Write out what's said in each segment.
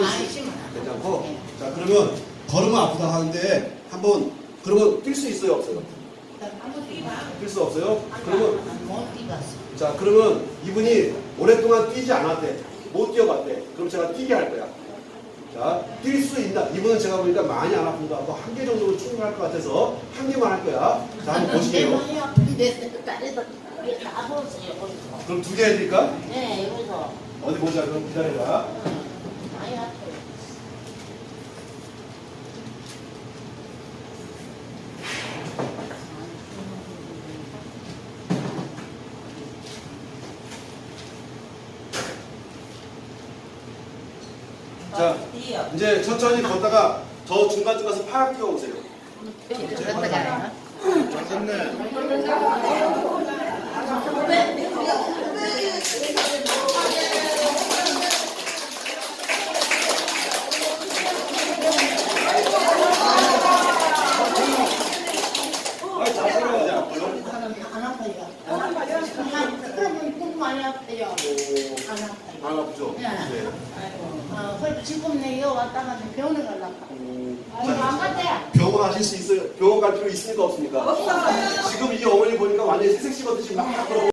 있- 심어놔. 괜찮고. 네. 자, 그러면 걸으면 아프다 하는데 한번 그러면 뛸 수 있어요, 없어요? 뛸 수 없어요? 그러면. 자, 그러면 이분이 오랫동안 뛰지 않았대. 못 뛰어봤대. 그럼 제가 뛰게 할 거야. 자, 뛸 수 있나? 이분은 제가 보니까 많이 안 아픈가 하고 한개 정도는 충분할 것 같아서 한 개만 할 거야. 자, 한번 내 보실게요. 그럼 두 개 해드릴까? 네, 여기서. 어디 보자. 그럼 기다려봐. 많이 아파요. 자, 이제 천천히 걷다가 더 중간쯤 가서 팍 뛰어오세요. 안 아프죠? 네. 어, 그래도 지금 내가 왔다가 병원에 가려고. 아이고, 안 갔대. 병원 하실 수 있어요? 병원 갈 필요 있습니까? 없습니까? 지금 이 어머니 보니까 완전히 새색 씹었듯이 막 그러고.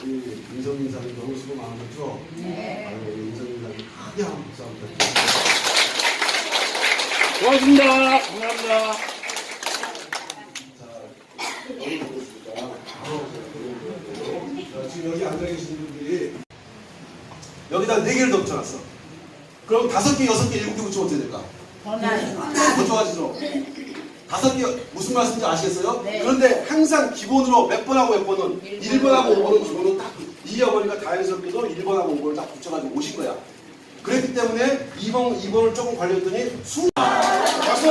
우리 민성민 사님 너무 수고 많으셨죠? 네. 우리 민성민 사님 크게 한번 부탁드립니다. 고맙습니다. 감사합니다. 자, 여기 보겠습니다. 자, 지금 여기 앉아 계신 분들이 여기다 네 개를 더 붙여놨어. 그럼 다섯 개, 여섯 개, 일곱 개 붙이면 어떻게 될까? 더 좋아지죠? 다섯 개 무슨 말씀인지 아시겠어요? 네. 그런데 항상 기본으로 몇 번하고 몇 번은 1번하고 5번은 기본으로 딱 이 어머니가 자연스럽게도 1번하고 5번을 딱 붙여가지고 오신 거야. 그랬기 때문에 2번, 2번을 조금 관리했더니 수 박수!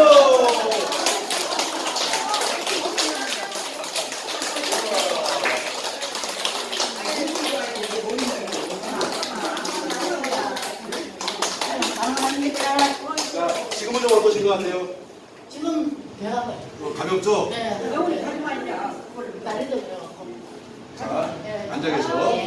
감사합니다. 자, 지금은 좀 어떠신 것 같아요? 지금 배가 아파요. 어, 가볍죠? 네. 다리도 그래요. 자, 네. 앉아 계셔.